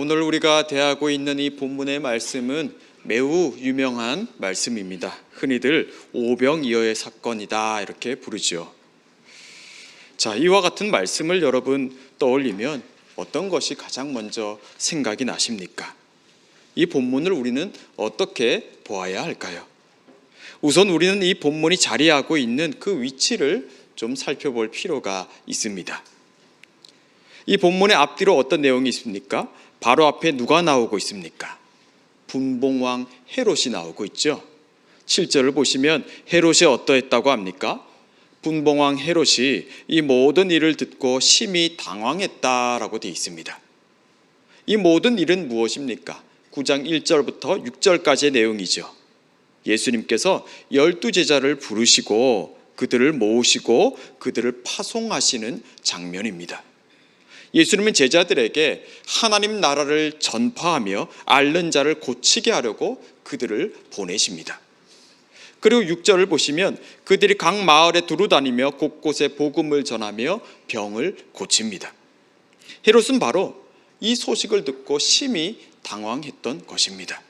오늘 우리가 대하고 있는 이 본문의 말씀은 매우 유명한 말씀입니다. 흔히들 오병이어의 사건이다 이렇게 부르죠. 자, 이와 같은 말씀을 여러분 떠올리면 어떤 것이 가장 먼저 생각이 나십니까? 이 본문을 우리는 어떻게 보아야 할까요? 우선 우리는 이 본문이 자리하고 있는 그 위치를 좀 살펴볼 필요가 있습니다. 이 본문의 앞뒤로 어떤 내용이 있습니까? 바로 앞에 누가 나오고 있습니까? 분봉왕 헤롯이 나오고 있죠. 7절을 보시면 헤롯이 어떠했다고 합니까? 분봉왕 헤롯이 이 모든 일을 듣고 심히 당황했다라고 되어 있습니다. 이 모든 일은 무엇입니까? 9장 1절부터 6절까지의 내용이죠. 예수님께서 열두 제자를 부르시고 그들을 모으시고 그들을 파송하시는 장면입니다. 예수님은 제자들에게 하나님 나라를 전파하며 앓는 자를 고치게 하려고 그들을 보내십니다. 그리고 6절을 보시면 그들이 각 마을에 두루 다니며 곳곳에 복음을 전하며 병을 고칩니다. 헤롯은 바로 이 소식을 듣고 심히 당황했던 것입니다.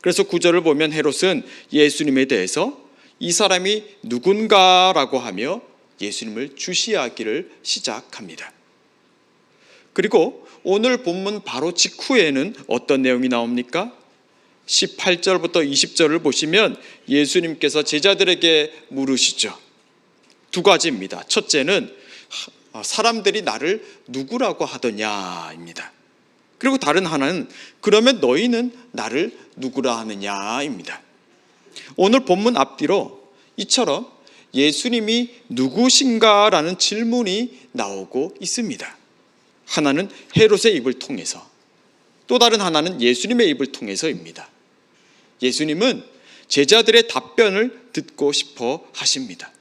그래서 9절을 보면 헤롯은 예수님에 대해서 이 사람이 누군가라고 하며 예수님을 주시하기를 시작합니다. 그리고 오늘 본문 바로 직후에는 어떤 내용이 나옵니까? 18절부터 20절을 보시면 예수님께서 제자들에게 물으시죠. 두 가지입니다. 첫째는 사람들이 나를 누구라고 하더냐입니다. 그리고 다른 하나는 그러면 너희는 나를 누구라 하느냐입니다. 오늘 본문 앞뒤로 이처럼 예수님이 누구신가라는 질문이 나오고 있습니다. 하나는 헤롯의 입을 통해서 또 다른 하나는 예수님의 입을 통해서입니다. 예수님은 제자들의 답변을 듣고 싶어 하십니다.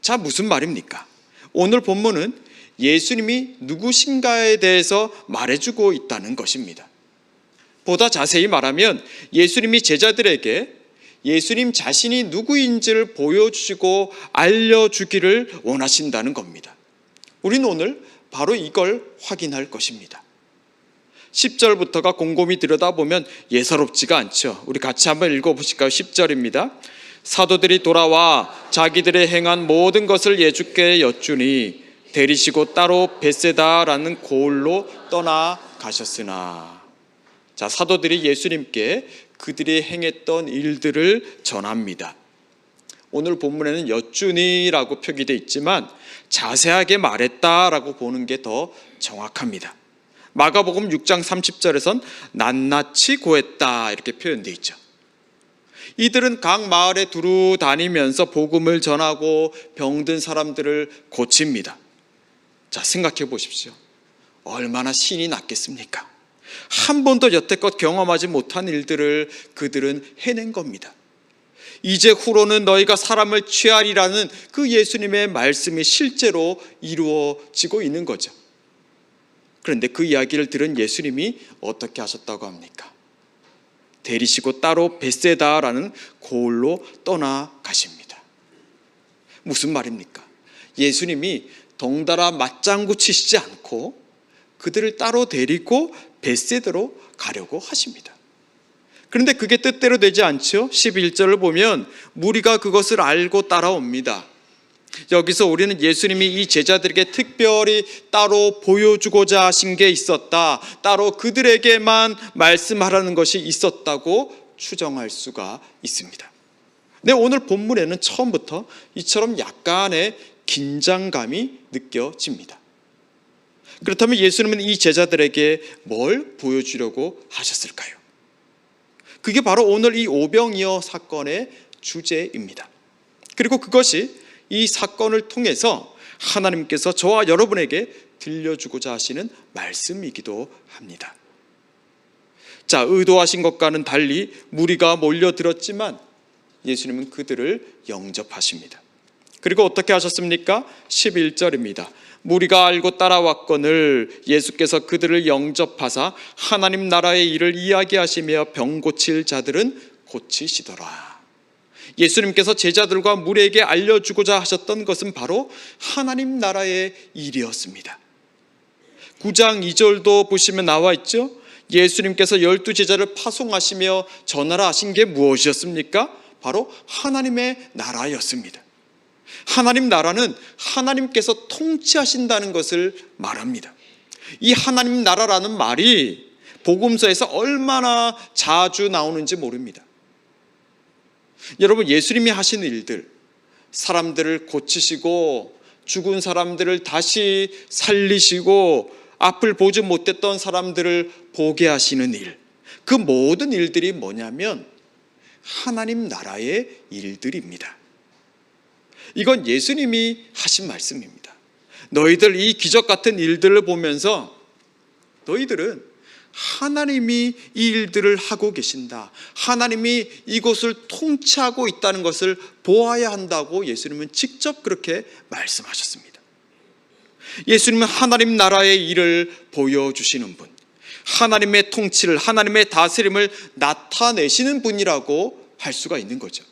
자, 무슨 말입니까? 오늘 본문은 예수님이 누구신가에 대해서 말해주고 있다는 것입니다. 보다 자세히 말하면 예수님이 제자들에게 예수님 자신이 누구인지를 보여주시고 알려주기를 원하신다는 겁니다. 우리는 오늘 바로 이걸 확인할 것입니다. 10절부터가 곰곰이 들여다보면 예사롭지가 않죠. 우리 같이 한번 읽어보실까요? 10절입니다. 사도들이 돌아와 자기들의 행한 모든 것을 예주께 여쭈니 데리시고 따로 베세다라는 고을로 떠나 가셨으나 자 사도들이 예수님께 그들이 행했던 일들을 전합니다. 오늘 본문에는 여쭈니라고 표기되어 있지만 자세하게 말했다라고 보는 게 더 정확합니다. 마가복음 6장 30절에선 낱낱이 고했다 이렇게 표현되어 있죠. 이들은 각 마을에 두루 다니면서 복음을 전하고 병든 사람들을 고칩니다. 자, 생각해 보십시오. 얼마나 신이 났겠습니까? 한 번도 여태껏 경험하지 못한 일들을 그들은 해낸 겁니다. 이제 후로는 너희가 사람을 취하리라는 그 예수님의 말씀이 실제로 이루어지고 있는 거죠. 그런데 그 이야기를 들은 예수님이 어떻게 하셨다고 합니까? 데리시고 따로 베세다라는 고을로 떠나가십니다. 무슨 말입니까? 예수님이 덩달아 맞장구 치시지 않고 그들을 따로 데리고 베세드로 가려고 하십니다. 그런데 그게 뜻대로 되지 않죠? 11절을 보면 무리가 그것을 알고 따라옵니다. 여기서 우리는 예수님이 이 제자들에게 특별히 따로 보여주고자 하신 게 있었다. 따로 그들에게만 말씀하라는 것이 있었다고 추정할 수가 있습니다. 네, 오늘 본문에는 처음부터 이처럼 약간의 긴장감이 느껴집니다. 그렇다면 예수님은 이 제자들에게 뭘 보여주려고 하셨을까요? 그게 바로 오늘 이 오병이어 사건의 주제입니다. 그리고 그것이 이 사건을 통해서 하나님께서 저와 여러분에게 들려주고자 하시는 말씀이기도 합니다. 자, 의도하신 것과는 달리 무리가 몰려들었지만 예수님은 그들을 영접하십니다. 그리고 어떻게 하셨습니까? 11절입니다. 무리가 알고 따라왔거늘 예수께서 그들을 영접하사 하나님 나라의 일을 이야기하시며 병 고칠 자들은 고치시더라. 예수님께서 제자들과 무리에게 알려주고자 하셨던 것은 바로 하나님 나라의 일이었습니다. 9장 2절도 보시면 나와 있죠. 예수님께서 열두 제자를 파송하시며 전하라 하신 게 무엇이었습니까? 바로 하나님의 나라였습니다. 하나님 나라는 하나님께서 통치하신다는 것을 말합니다. 이 하나님 나라라는 말이 복음서에서 얼마나 자주 나오는지 모릅니다. 여러분 예수님이 하신 일들 사람들을 고치시고 죽은 사람들을 다시 살리시고 앞을 보지 못했던 사람들을 보게 하시는 일. 그 모든 일들이 뭐냐면 하나님 나라의 일들입니다. 이건 예수님이 하신 말씀입니다. 너희들 이 기적 같은 일들을 보면서 너희들은 하나님이 이 일들을 하고 계신다. 하나님이 이곳을 통치하고 있다는 것을 보아야 한다고 예수님은 직접 그렇게 말씀하셨습니다. 예수님은 하나님 나라의 일을 보여주시는 분, 하나님의 통치를, 하나님의 다스림을 나타내시는 분이라고 할 수가 있는 거죠.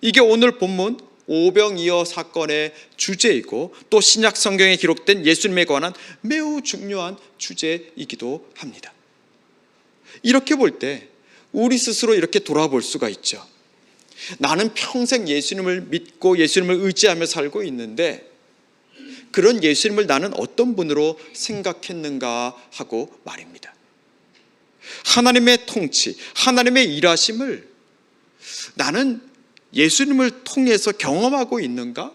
이게 오늘 본문 오병이어 사건의 주제이고 또 신약 성경에 기록된 예수님에 관한 매우 중요한 주제이기도 합니다. 이렇게 볼 때 우리 스스로 이렇게 돌아볼 수가 있죠. 나는 평생 예수님을 믿고 예수님을 의지하며 살고 있는데 그런 예수님을 나는 어떤 분으로 생각했는가 하고 말입니다. 하나님의 통치, 하나님의 일하심을 나는 예수님을 통해서 경험하고 있는가?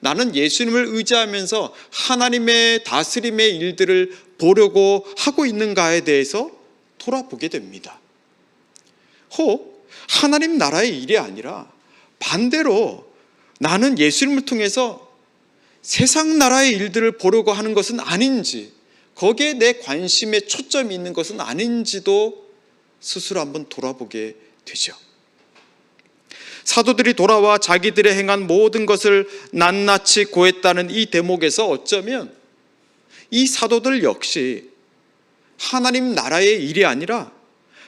나는 예수님을 의지하면서 하나님의 다스림의 일들을 보려고 하고 있는가에 대해서 돌아보게 됩니다. 혹 하나님 나라의 일이 아니라 반대로 나는 예수님을 통해서 세상 나라의 일들을 보려고 하는 것은 아닌지, 거기에 내 관심의 초점이 있는 것은 아닌지도 스스로 한번 돌아보게 되죠. 사도들이 돌아와 자기들의 행한 모든 것을 낱낱이 고했다는 이 대목에서 어쩌면 이 사도들 역시 하나님 나라의 일이 아니라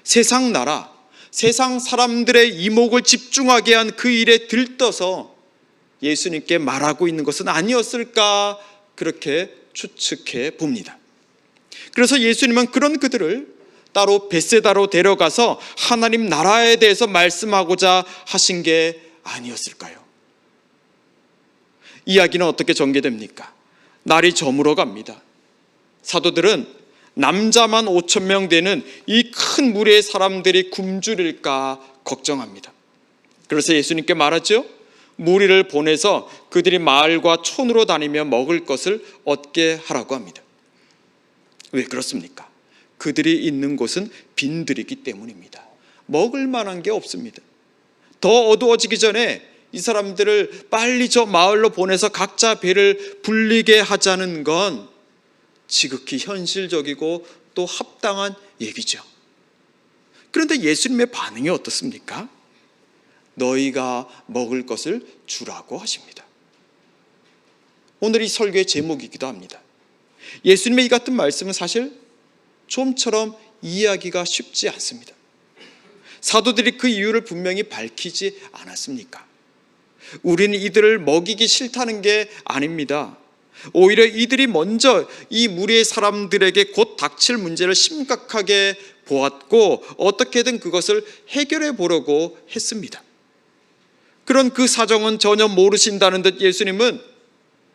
세상 나라, 세상 사람들의 이목을 집중하게 한 그 일에 들떠서 예수님께 말하고 있는 것은 아니었을까 그렇게 추측해 봅니다. 그래서 예수님은 그런 그들을 따로 베세다로 데려가서 하나님 나라에 대해서 말씀하고자 하신 게 아니었을까요? 이야기는 어떻게 전개됩니까? 날이 저물어 갑니다. 사도들은 남자만 5천 명 되는 이 큰 무리의 사람들이 굶주릴까 걱정합니다. 그래서 예수님께 말하죠. 무리를 보내서 그들이 마을과 촌으로 다니며 먹을 것을 얻게 하라고 합니다. 왜 그렇습니까? 그들이 있는 곳은 빈들이기 때문입니다. 먹을 만한 게 없습니다. 더 어두워지기 전에 이 사람들을 빨리 저 마을로 보내서 각자 배를 불리게 하자는 건 지극히 현실적이고 또 합당한 얘기죠. 그런데 예수님의 반응이 어떻습니까? 너희가 먹을 것을 주라고 하십니다. 오늘 이 설교의 제목이기도 합니다. 예수님의 이 같은 말씀은 사실 좀처럼 이해하기가 쉽지 않습니다. 사도들이 그 이유를 분명히 밝히지 않았습니까? 우리는 이들을 먹이기 싫다는 게 아닙니다. 오히려 이들이 먼저 이 무리의 사람들에게 곧 닥칠 문제를 심각하게 보았고 어떻게든 그것을 해결해 보려고 했습니다. 그런 그 사정은 전혀 모르신다는 듯 예수님은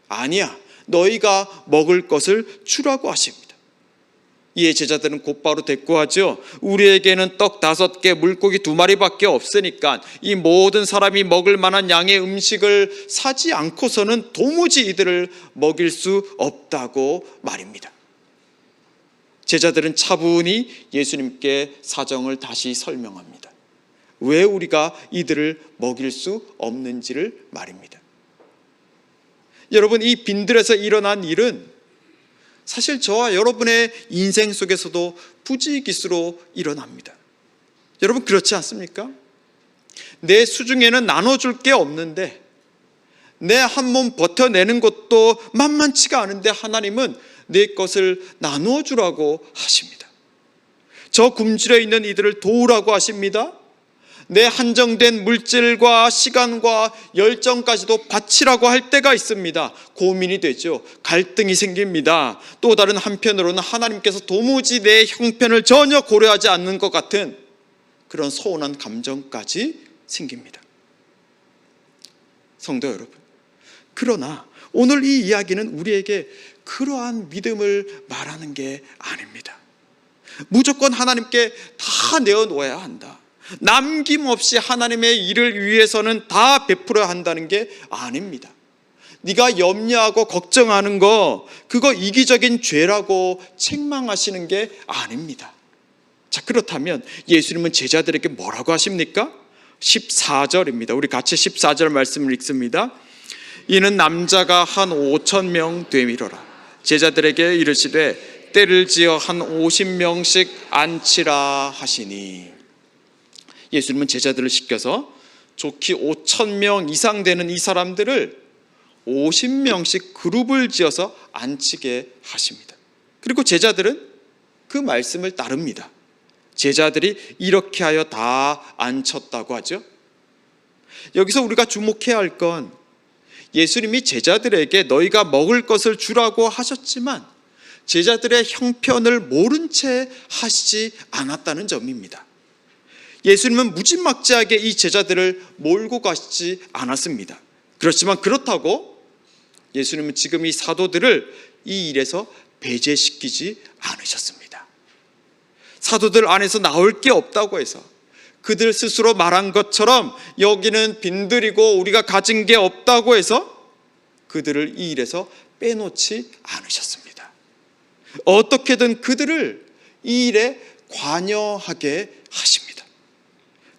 아니야, 너희가 먹을 것을 주라고 하십니다. 이에 제자들은 곧바로 대꾸하죠. 우리에게는 떡 다섯 개, 물고기 두 마리밖에 없으니까 이 모든 사람이 먹을 만한 양의 음식을 사지 않고서는 도무지 이들을 먹일 수 없다고 말입니다. 제자들은 차분히 예수님께 사정을 다시 설명합니다. 왜 우리가 이들을 먹일 수 없는지를 말입니다. 여러분, 이 빈들에서 일어난 일은 사실 저와 여러분의 인생 속에서도 부지기수로 일어납니다. 여러분 그렇지 않습니까? 내 수중에는 나눠줄 게 없는데 내 한 몸 버텨내는 것도 만만치가 않은데 하나님은 내 것을 나누어 주라고 하십니다. 저 굶주려 있는 이들을 도우라고 하십니다. 내 한정된 물질과 시간과 열정까지도 바치라고 할 때가 있습니다. 고민이 되죠. 갈등이 생깁니다. 또 다른 한편으로는 하나님께서 도무지 내 형편을 전혀 고려하지 않는 것 같은 그런 서운한 감정까지 생깁니다. 성도 여러분. 그러나 오늘 이 이야기는 우리에게 그러한 믿음을 말하는 게 아닙니다. 무조건 하나님께 다 내어놓아야 한다. 남김없이 하나님의 일을 위해서는 다 베풀어야 한다는 게 아닙니다. 네가 염려하고 걱정하는 거 그거 이기적인 죄라고 책망하시는 게 아닙니다. 자, 그렇다면 예수님은 제자들에게 뭐라고 하십니까? 14절입니다. 우리 같이 14절 말씀을 읽습니다. 이는 남자가 한 5천 명 되미로라. 제자들에게 이르시되 때를 지어 한 50명씩 앉히라 하시니 예수님은 제자들을 시켜서 좋기 5천 명 이상 되는 이 사람들을 50명씩 그룹을 지어서 앉히게 하십니다. 그리고 제자들은 그 말씀을 따릅니다. 제자들이 이렇게 하여 다 앉혔다고 하죠. 여기서 우리가 주목해야 할 건 예수님이 제자들에게 너희가 먹을 것을 주라고 하셨지만 제자들의 형편을 모른 채 하시지 않았다는 점입니다. 예수님은 무지막지하게 이 제자들을 몰고 가시지 않았습니다. 그렇지만 그렇다고 예수님은 지금 이 사도들을 이 일에서 배제시키지 않으셨습니다. 사도들 안에서 나올 게 없다고 해서 그들 스스로 말한 것처럼 여기는 빈들이고 우리가 가진 게 없다고 해서 그들을 이 일에서 빼놓지 않으셨습니다. 어떻게든 그들을 이 일에 관여하게.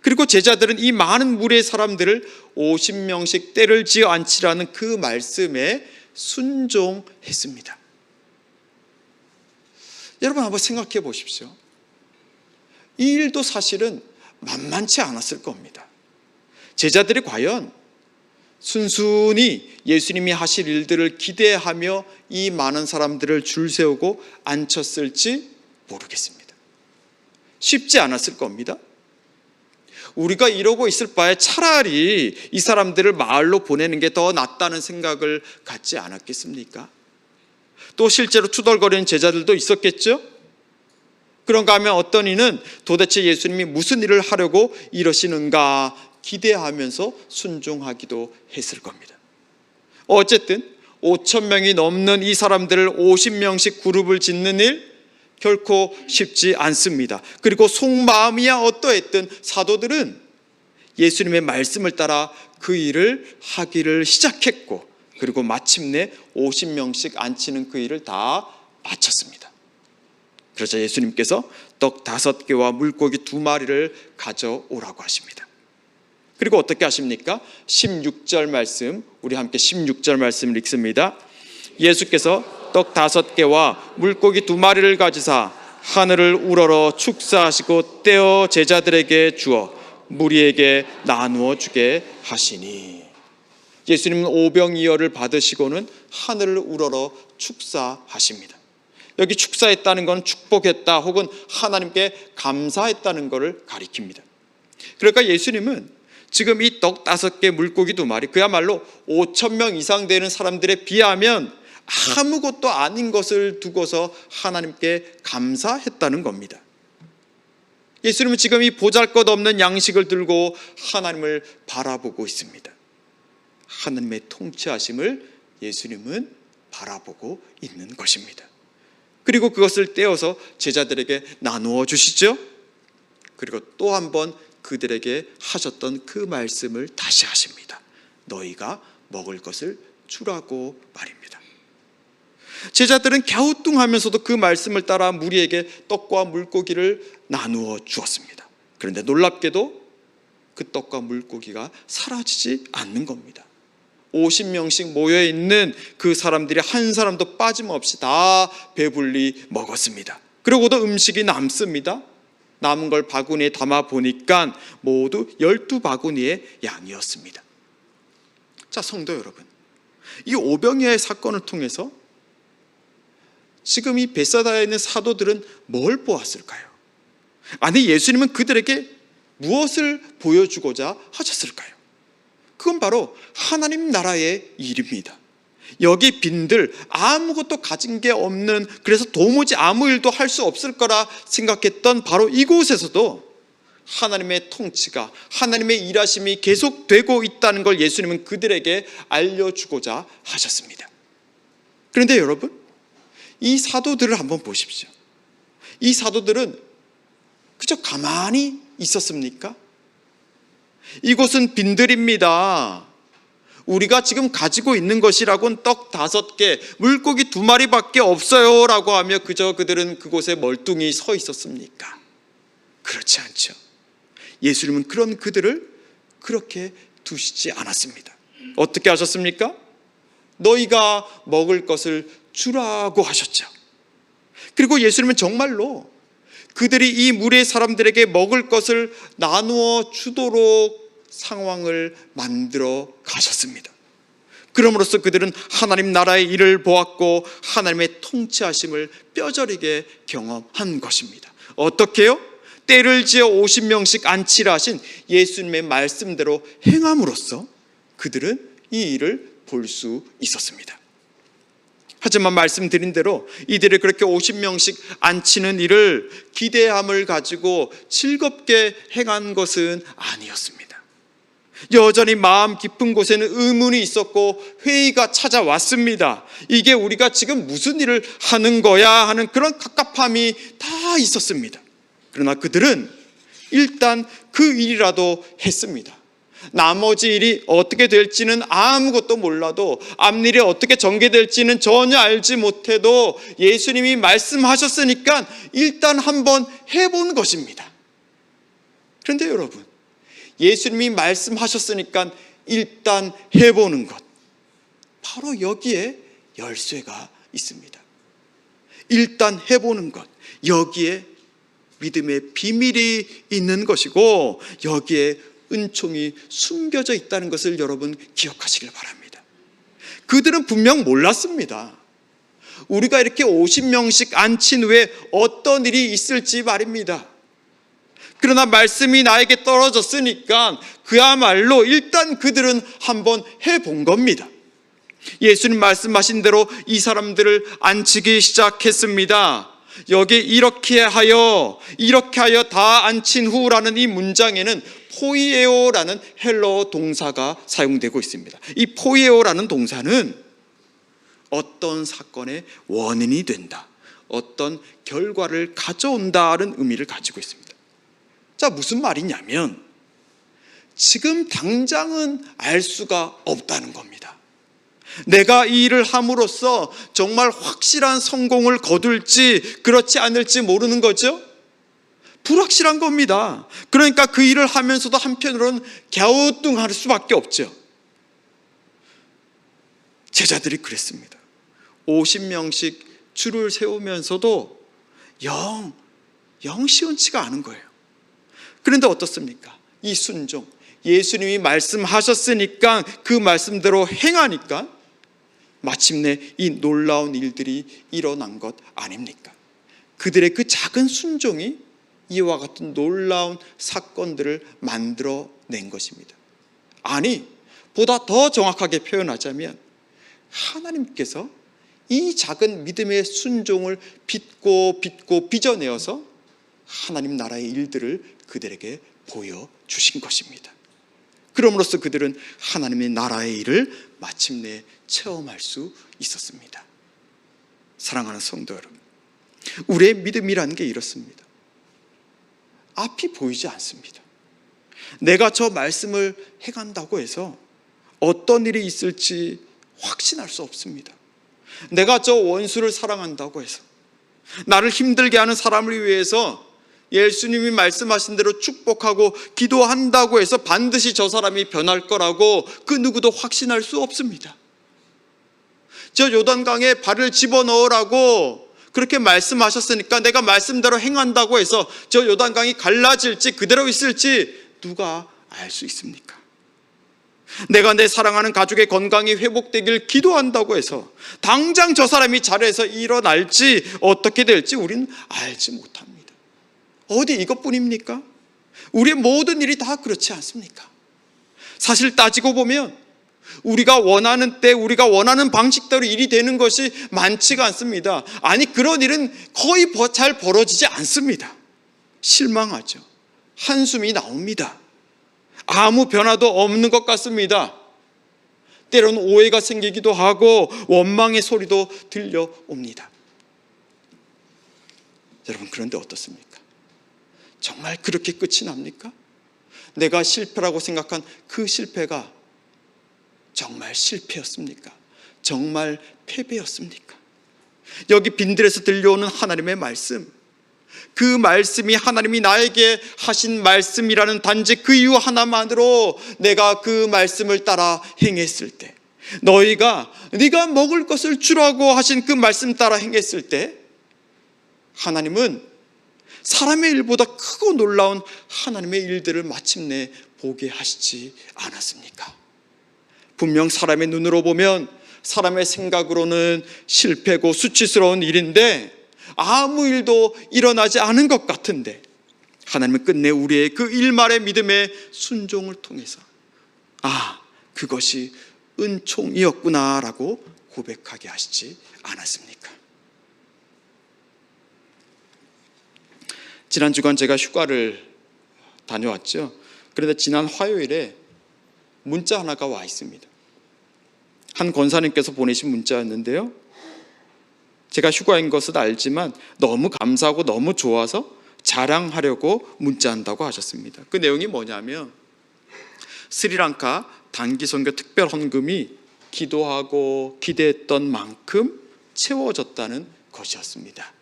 그리고 제자들은 이 많은 무리의 사람들을 50명씩 때를 지어 앉히라는 그 말씀에 순종했습니다. 여러분 한번 생각해 보십시오. 이 일도 사실은 만만치 않았을 겁니다. 제자들이 과연 순순히 예수님이 하실 일들을 기대하며 이 많은 사람들을 줄 세우고 앉혔을지 모르겠습니다. 쉽지 않았을 겁니다. 우리가 이러고 있을 바에 차라리 이 사람들을 마을로 보내는 게 더 낫다는 생각을 갖지 않았겠습니까? 또 실제로 투덜거리는 제자들도 있었겠죠? 그런가 하면 어떤 이는 도대체 예수님이 무슨 일을 하려고 이러시는가 기대하면서 순종하기도 했을 겁니다. 어쨌든 5천 명이 넘는 이 사람들을 50명씩 그룹을 짓는 일 결코 쉽지 않습니다. 그리고 속마음이야 어떠했든 사도들은 예수님의 말씀을 따라 그 일을 하기를 시작했고 그리고 마침내 50명씩 앉히는 그 일을 다 마쳤습니다. 그러자 예수님께서 떡 다섯 개와 물고기 두 마리를 가져오라고 하십니다. 그리고 어떻게 하십니까? 16절 말씀, 우리 함께 16절 말씀을 읽습니다. 예수께서 떡 다섯 개와 물고기 두 마리를 가지사 하늘을 우러러 축사하시고 떼어 제자들에게 주어 무리에게 나누어 주게 하시니 예수님은 오병이어를 받으시고는 하늘을 우러러 축사하십니다. 여기 축사했다는 건 축복했다 혹은 하나님께 감사했다는 것을 가리킵니다. 그러니까 예수님은 지금 이 떡 다섯 개 물고기 두 마리 그야말로 5천 명 이상 되는 사람들에 비하면 아무것도 아닌 것을 두고서 하나님께 감사했다는 겁니다. 예수님은 지금 이 보잘 것 없는 양식을 들고 하나님을 바라보고 있습니다. 하나님의 통치하심을 예수님은 바라보고 있는 것입니다. 그리고 그것을 떼어서 제자들에게 나누어 주시죠. 그리고 또 한 번 그들에게 하셨던 그 말씀을 다시 하십니다. 너희가 먹을 것을 주라고 말입니다. 제자들은 갸우뚱하면서도 그 말씀을 따라 무리에게 떡과 물고기를 나누어 주었습니다. 그런데 놀랍게도 그 떡과 물고기가 사라지지 않는 겁니다. 50명씩 모여 있는 그 사람들이 한 사람도 빠짐없이 다 배불리 먹었습니다. 그리고도 음식이 남습니다. 남은 걸 바구니에 담아 보니까 모두 12바구니의 양이었습니다. 자, 성도 여러분. 이 오병이어의 사건을 통해서 지금 이 베사다에 있는 사도들은 뭘 보았을까요? 아니 예수님은 그들에게 무엇을 보여주고자 하셨을까요? 그건 바로 하나님 나라의 일입니다. 여기 빈들 아무것도 가진 게 없는 그래서 도무지 아무 일도 할 수 없을 거라 생각했던 바로 이곳에서도 하나님의 통치가 하나님의 일하심이 계속되고 있다는 걸 예수님은 그들에게 알려주고자 하셨습니다. 그런데 여러분 이 사도들을 한번 보십시오. 이 사도들은 그저 가만히 있었습니까? 이곳은 빈들입니다. 우리가 지금 가지고 있는 것이라고는 떡 다섯 개, 물고기 두 마리밖에 없어요. 라고 하며 그저 그들은 그곳에 멀뚱히 서 있었습니까? 그렇지 않죠. 예수님은 그런 그들을 그렇게 두시지 않았습니다. 어떻게 하셨습니까? 너희가 먹을 것을 주라고 하셨죠. 그리고 예수님은 정말로 그들이 이 무리의 사람들에게 먹을 것을 나누어 주도록 상황을 만들어 가셨습니다. 그럼으로써 그들은 하나님 나라의 일을 보았고 하나님의 통치하심을 뼈저리게 경험한 것입니다. 어떻게요? 때를 지어 50명씩 안치라 하신 예수님의 말씀대로 행함으로써 그들은 이 일을 볼 수 있었습니다. 하지만 말씀드린 대로 이들이 그렇게 50명씩 앉히는 일을 기대함을 가지고 즐겁게 행한 것은 아니었습니다. 여전히 마음 깊은 곳에는 의문이 있었고 회의가 찾아왔습니다. 이게 우리가 지금 무슨 일을 하는 거야 하는 그런 갑갑함이 다 있었습니다. 그러나 그들은 일단 그 일이라도 했습니다. 나머지 일이 어떻게 될지는 아무것도 몰라도 앞일이 어떻게 전개될지는 전혀 알지 못해도 예수님이 말씀하셨으니까 일단 한번 해본 것입니다. 그런데 여러분, 예수님이 말씀하셨으니까 일단 해보는 것. 바로 여기에 열쇠가 있습니다. 일단 해보는 것. 여기에 믿음의 비밀이 있는 것이고 여기에 은총이 숨겨져 있다는 것을 여러분 기억하시길 바랍니다. 그들은 분명 몰랐습니다. 우리가 이렇게 50명씩 앉힌 후에 어떤 일이 있을지 말입니다. 그러나 말씀이 나에게 떨어졌으니까 그야말로 일단 그들은 한번 해본 겁니다. 예수님 말씀하신 대로 이 사람들을 앉히기 시작했습니다. 여기 이렇게 하여 이렇게 하여 다 앉힌 후라는 이 문장에는 포이에오라는 헬러 동사가 사용되고 있습니다. 이 포이에오라는 동사는 어떤 사건의 원인이 된다. 어떤 결과를 가져온다는 의미를 가지고 있습니다. 자, 무슨 말이냐면 지금 당장은 알 수가 없다는 겁니다. 내가 이 일을 함으로써 정말 확실한 성공을 거둘지 그렇지 않을지 모르는 거죠. 불확실한 겁니다. 그러니까 그 일을 하면서도 한편으로는 갸우뚱할 수밖에 없죠. 제자들이 그랬습니다. 50명씩 줄을 세우면서도 영, 영 시원치가 않은 거예요. 그런데 어떻습니까? 이 순종. 예수님이 말씀하셨으니까 그 말씀대로 행하니까 마침내 이 놀라운 일들이 일어난 것 아닙니까? 그들의 그 작은 순종이 이와 같은 놀라운 사건들을 만들어 낸 것입니다. 아니, 보다 더 정확하게 표현하자면 하나님께서 이 작은 믿음의 순종을 빚고 빚고 빚어내어서 하나님 나라의 일들을 그들에게 보여주신 것입니다. 그럼으로써 그들은 하나님의 나라의 일을 마침내 체험할 수 있었습니다. 사랑하는 성도 여러분, 우리의 믿음이라는 게 이렇습니다. 앞이 보이지 않습니다. 내가 저 말씀을 해간다고 해서 어떤 일이 있을지 확신할 수 없습니다. 내가 저 원수를 사랑한다고 해서 나를 힘들게 하는 사람을 위해서 예수님이 말씀하신 대로 축복하고 기도한다고 해서 반드시 저 사람이 변할 거라고 그 누구도 확신할 수 없습니다. 저 요단강에 발을 집어넣으라고 그렇게 말씀하셨으니까 내가 말씀대로 행한다고 해서 저 요단강이 갈라질지 그대로 있을지 누가 알 수 있습니까? 내가 내 사랑하는 가족의 건강이 회복되길 기도한다고 해서 당장 저 사람이 자리에서 일어날지 어떻게 될지 우리는 알지 못합니다. 어디 이것뿐입니까? 우리의 모든 일이 다 그렇지 않습니까? 사실 따지고 보면 우리가 원하는 때 우리가 원하는 방식대로 일이 되는 것이 많지가 않습니다. 아니 그런 일은 거의 버- 잘 벌어지지 않습니다. 실망하죠. 한숨이 나옵니다. 아무 변화도 없는 것 같습니다. 때로는 오해가 생기기도 하고 원망의 소리도 들려옵니다. 여러분 그런데 어떻습니까? 정말 그렇게 끝이 납니까? 내가 실패라고 생각한 그 실패가 정말 실패였습니까? 정말 패배였습니까? 여기 빈들에서 들려오는 하나님의 말씀, 그 말씀이 하나님이 나에게 하신 말씀이라는 단지 그 이유 하나만으로 내가 그 말씀을 따라 행했을 때, 너희가 네가 먹을 것을 주라고 하신 그 말씀 따라 행했을 때, 하나님은 사람의 일보다 크고 놀라운 하나님의 일들을 마침내 보게 하시지 않았습니까? 분명 사람의 눈으로 보면 사람의 생각으로는 실패고 수치스러운 일인데 아무 일도 일어나지 않은 것 같은데 하나님은 끝내 우리의 그 일말의 믿음의 순종을 통해서 아 그것이 은총이었구나라고 고백하게 하시지 않았습니까? 지난 주간 제가 휴가를 다녀왔죠. 그런데 지난 화요일에 문자 하나가 와 있습니다. 한 권사님께서 보내신 문자였는데요. 제가 휴가인 것은 알지만 너무 감사하고 너무 좋아서 자랑하려고 문자한다고 하셨습니다. 그 내용이 뭐냐면 스리랑카 단기 선교 특별 헌금이 기도하고 기대했던 만큼 채워졌다는 것이었습니다.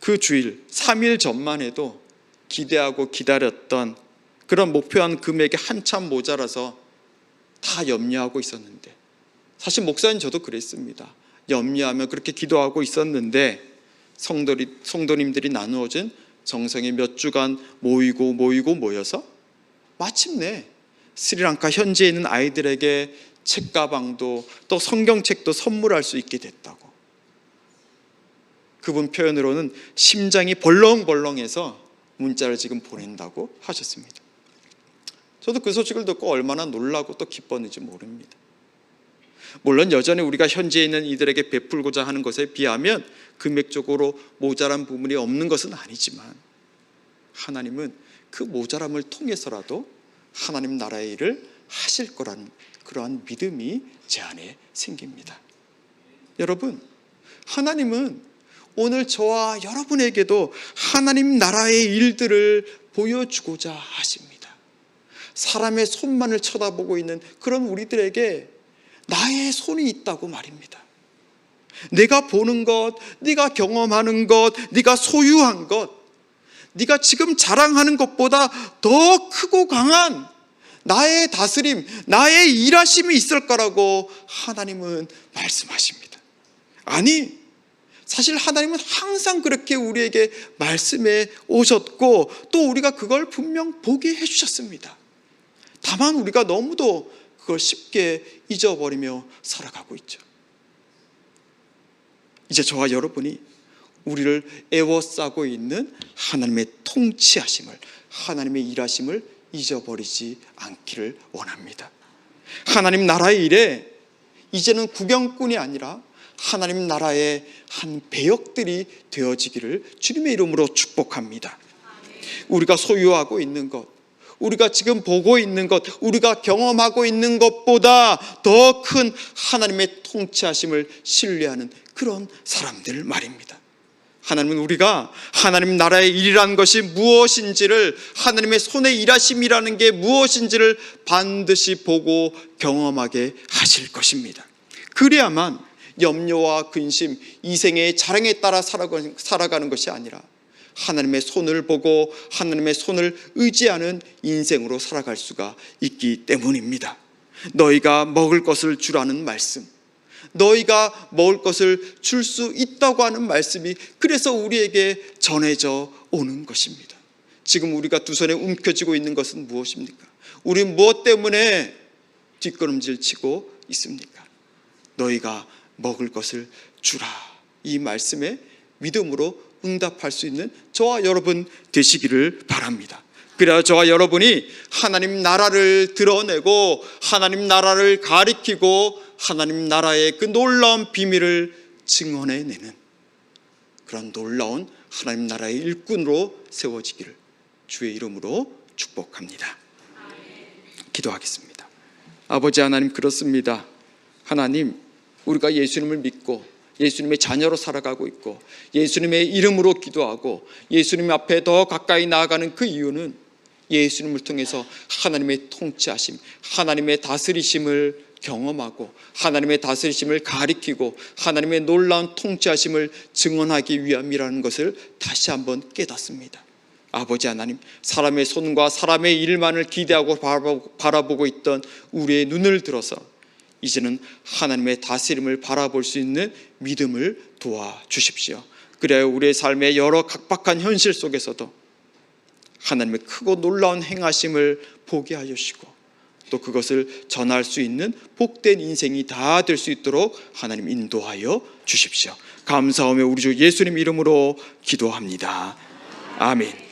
그 주일 3일 전만 해도 기대하고 기다렸던 그런 목표한 금액이 한참 모자라서 다 염려하고 있었는데 사실 목사님 저도 그랬습니다. 염려하며 그렇게 기도하고 있었는데 성도리, 성도님들이 나누어진 정성이 몇 주간 모이고 모이고 모여서 마침내 스리랑카 현지에 있는 아이들에게 책가방도 또 성경책도 선물할 수 있게 됐다고. 그분 표현으로는 심장이 벌렁벌렁해서 문자를 지금 보낸다고 하셨습니다. 저도 그 소식을 듣고 얼마나 놀라고 또 기뻤는지 모릅니다. 물론 여전히 우리가 현지에 있는 이들에게 베풀고자 하는 것에 비하면 금액적으로 모자란 부분이 없는 것은 아니지만 하나님은 그 모자람을 통해서라도 하나님 나라의 일을 하실 거라는 그러한 믿음이 제 안에 생깁니다. 여러분, 하나님은 오늘 저와 여러분에게도 하나님 나라의 일들을 보여주고자 하십니다. 사람의 손만을 쳐다보고 있는 그런 우리들에게 나의 손이 있다고 말입니다. 내가 보는 것, 네가 경험하는 것, 네가 소유한 것, 네가 지금 자랑하는 것보다 더 크고 강한 나의 다스림, 나의 일하심이 있을 거라고 하나님은 말씀하십니다. 아니, 사실 하나님은 항상 그렇게 우리에게 말씀해 오셨고 또 우리가 그걸 분명 보게 해 주셨습니다. 다만 우리가 너무도 그걸 쉽게 잊어버리며 살아가고 있죠. 이제 저와 여러분이 우리를 애워싸고 있는 하나님의 통치하심을, 하나님의 일하심을 잊어버리지 않기를 원합니다. 하나님 나라의 일에 이제는 구경꾼이 아니라 하나님 나라의 한 배역들이 되어지기를 주님의 이름으로 축복합니다. 우리가 소유하고 있는 것, 우리가 지금 보고 있는 것, 우리가 경험하고 있는 것보다 더 큰 하나님의 통치하심을 신뢰하는 그런 사람들 말입니다. 하나님은 우리가 하나님 나라의 일이라는 것이 무엇인지를 하나님의 손의 일하심이라는 게 무엇인지를 반드시 보고 경험하게 하실 것입니다. 그래야만 염려와 근심, 이생의 자랑에 따라 살아가는 것이 아니라 하나님의 손을 보고 하나님의 손을 의지하는 인생으로 살아갈 수가 있기 때문입니다. 너희가 먹을 것을 주라는 말씀, 너희가 먹을 것을 줄 수 있다고 하는 말씀이 그래서 우리에게 전해져 오는 것입니다. 지금 우리가 두 손에 움켜쥐고 있는 것은 무엇입니까? 우리 무엇 때문에 뒷걸음질 치고 있습니까? 너희가 먹을 것을 주라. 이 말씀에 믿음으로 응답할 수 있는 저와 여러분 되시기를 바랍니다. 그래야 저와 여러분이 하나님 나라를 드러내고 하나님 나라를 가리키고 하나님 나라의 그 놀라운 비밀을 증언해내는 그런 놀라운 하나님 나라의 일꾼으로 세워지기를 주의 이름으로 축복합니다. 기도하겠습니다. 아버지 하나님 그렇습니다. 하나님 우리가 예수님을 믿고 예수님의 자녀로 살아가고 있고 예수님의 이름으로 기도하고 예수님 앞에 더 가까이 나아가는 그 이유는 예수님을 통해서 하나님의 통치하심, 하나님의 다스리심을 경험하고 하나님의 다스리심을 가리키고 하나님의 놀라운 통치하심을 증언하기 위함이라는 것을 다시 한번 깨닫습니다. 아버지 하나님, 사람의 손과 사람의 일만을 기대하고 바라보- 바라보고 있던 우리의 눈을 들어서 이제는 하나님의 다스림을 바라볼 수 있는 믿음을 도와 주십시오. 그래야 우리의 삶의 여러 각박한 현실 속에서도 하나님의 크고 놀라운 행하심을 보게 하여 주시고 또 그것을 전할 수 있는 복된 인생이 다 될 수 있도록 하나님 인도하여 주십시오. 감사하며 우리 주 예수님 이름으로 기도합니다. 아멘.